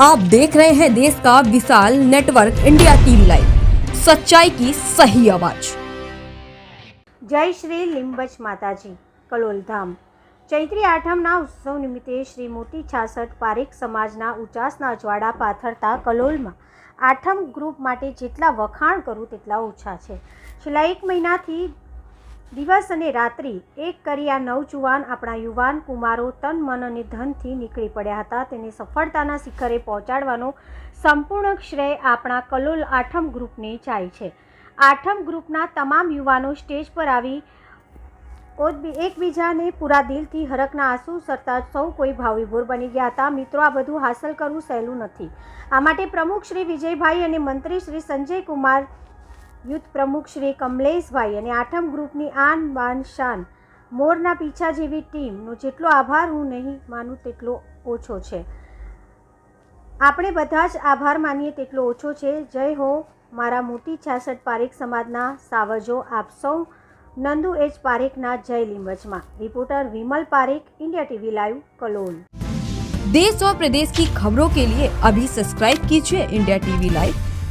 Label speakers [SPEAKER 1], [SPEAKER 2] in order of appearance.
[SPEAKER 1] आप देख रहे हैं देश का विशाल नेटवर्क इंडिया टीवी लाइव सच्चाई की सही आवाज
[SPEAKER 2] જય શ્રી લીંબચ માતાજી કલોલધામ ચૈત્રી આઠમના ઉત્સવ નિમિત્તે શ્રી મોટી છાસઠ પારેખ સમાજના ઉચાસના અજવાડા પાથરતા કલોલમાં આઠમ ગ્રુપ માટે જેટલા વખાણ કરું તેટલા ઓછા છે છેલ્લા એક મહિનાથી દિવસ અને રાત્રિ એક કરી આ નવજુવાન આપણા યુવાન કુમારો તન મન અને ધનથી નીકળી પડ્યા હતા. તેને સફળતાના શિખરે પહોંચાડવાનો સંપૂર્ણ શ્રેય આપણા કલોલ આઠમ ગ્રુપને જાય છે. આઠમ ગ્રુપના તમામ યુવાનો સ્ટેજ પર આવી એકબીજાને પૂરા દિલથી હરકના આંસુ સરતા સૌ કોઈ ભાવવિભોર બની ગયા હતા. મિત્રો, આ બધું હાંસલ કરવું સહેલું નથી. આ માટે પ્રમુખ શ્રી વિજયભાઈ અને મંત્રી શ્રી સંજય કુમાર યુથ પ્રમુખ શ્રી કમલેશભાઈ અને આઠમ ગ્રુપની આન બાન શાન મોરના પીછા જેવી ટીમનો જેટલો આભાર હું નહીં માનું તેટલો ઓછો છે આપણે બધા જ આભાર માનીએ તેટલો ઓછો છે જય હો મારા મોટી છાસઠ પારેખ સમાજના સાવજો આપ સૌ નંદુ એચ પારેખના જય લીંબચમાં reporter Vimal Parekh India TV live Kalol
[SPEAKER 1] देश और प्रदेश की खबरों के लिए अभी सब्सक्राइब कीजिए इंडिया टीवी लाइव